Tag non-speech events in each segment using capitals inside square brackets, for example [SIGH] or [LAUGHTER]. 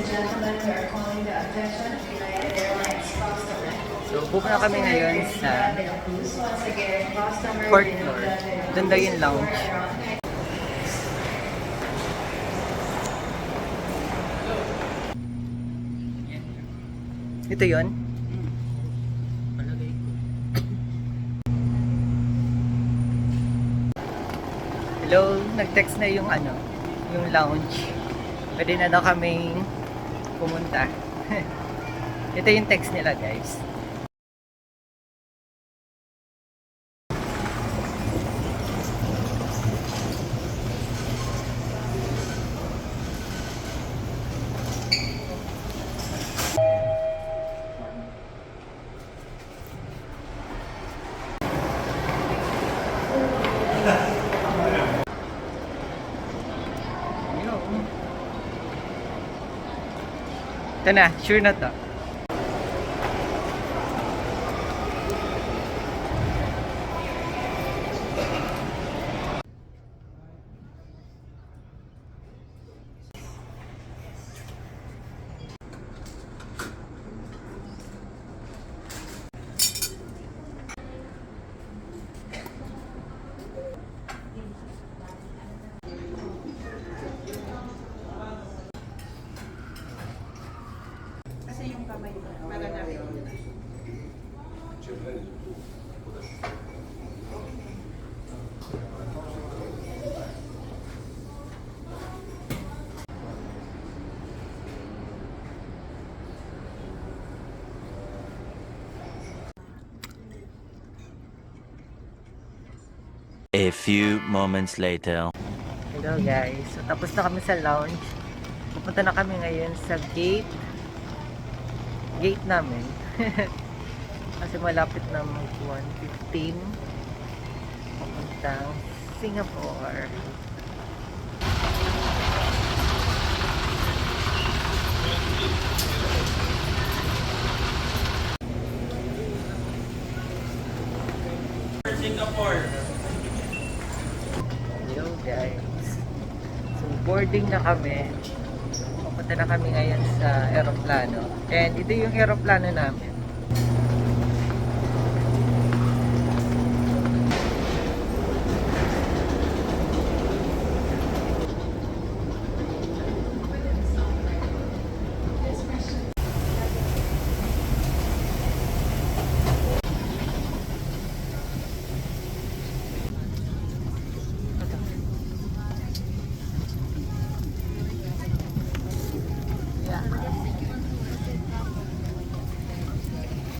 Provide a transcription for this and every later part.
gentlemen, we are calling the attention of United Airlines customer. So, book na kami ngayon sa fourth floor. Doon daw yung lounge. Ito yon. Hello, nag-text na yung ano, yung lounge. Pwede na daw kaming pumunta. [LAUGHS] Ito yung text nila, guys. Ito na, sure na to. A few moments later. Hello guys. So tapos na kami sa lounge. Pupunta na kami ngayon sa gate. Gate namin. [LAUGHS] Kasi malapit na mag 115. Papuntang Singapore. Hello guys. So boarding na kami. Pupunta na kami ngayon sa aeroplano. And ito yung aeroplano namin.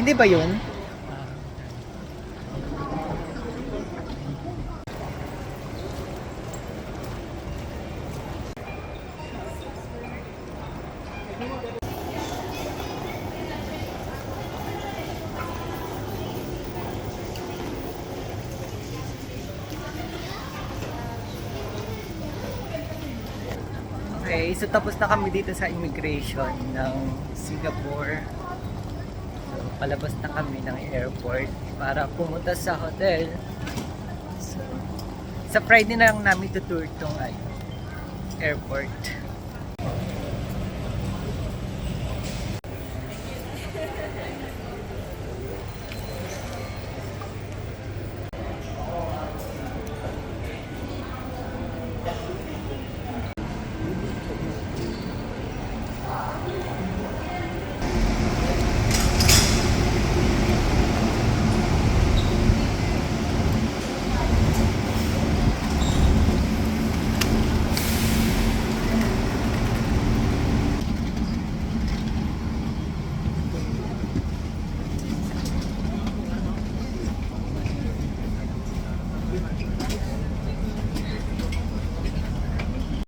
Hindi ba yun? Okay, so tapos na kami dito sa immigration ng Singapore palabas na kami ng airport para pumunta sa hotel. So, sa Friday na lang namin tutour itong ay, airport.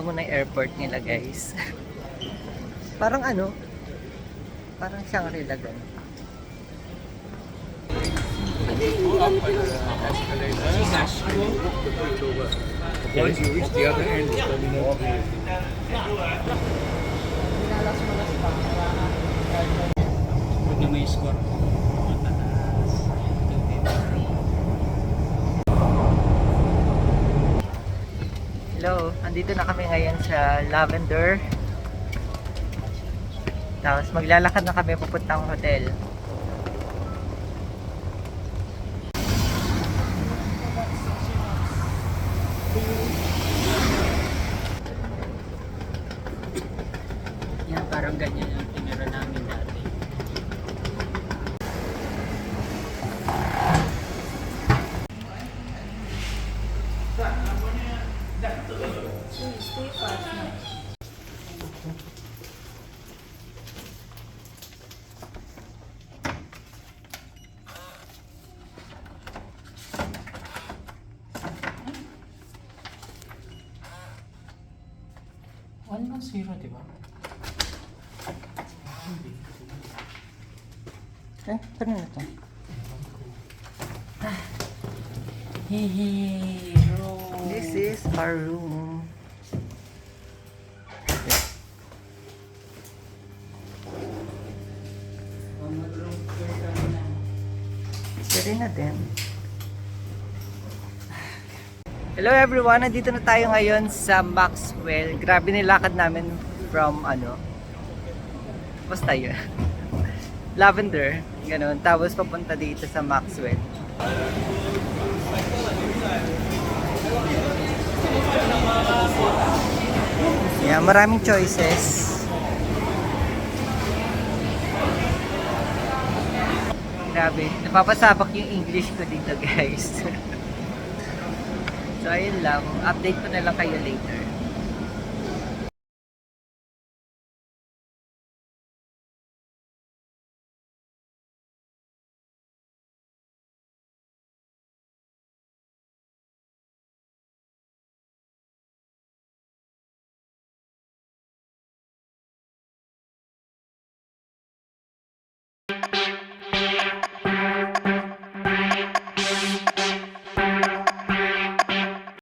Bango ng airport nila guys. [LAUGHS] Parang ano? Parang Shangri-La ganun. Once you reach the other end, let me know. Pag na may score Hello, andito na kami ngayon sa Lavender. Tapos maglalakad na kami papuntang hotel. Yan, parang ganyan One zero, di ba? Eh, ano na to? Hero. This is our room. Pwede na din. Hello everyone, nandito na tayo ngayon sa Maxwell. Grabe nilakad namin from ano, basta yun. [LAUGHS] Lavender, ganun. Tapos papunta dito sa Maxwell. Yeah, maraming choices. Grabe, napapasabak yung English ko dito guys. [LAUGHS] so ayun lang, update ko na lang kayo later.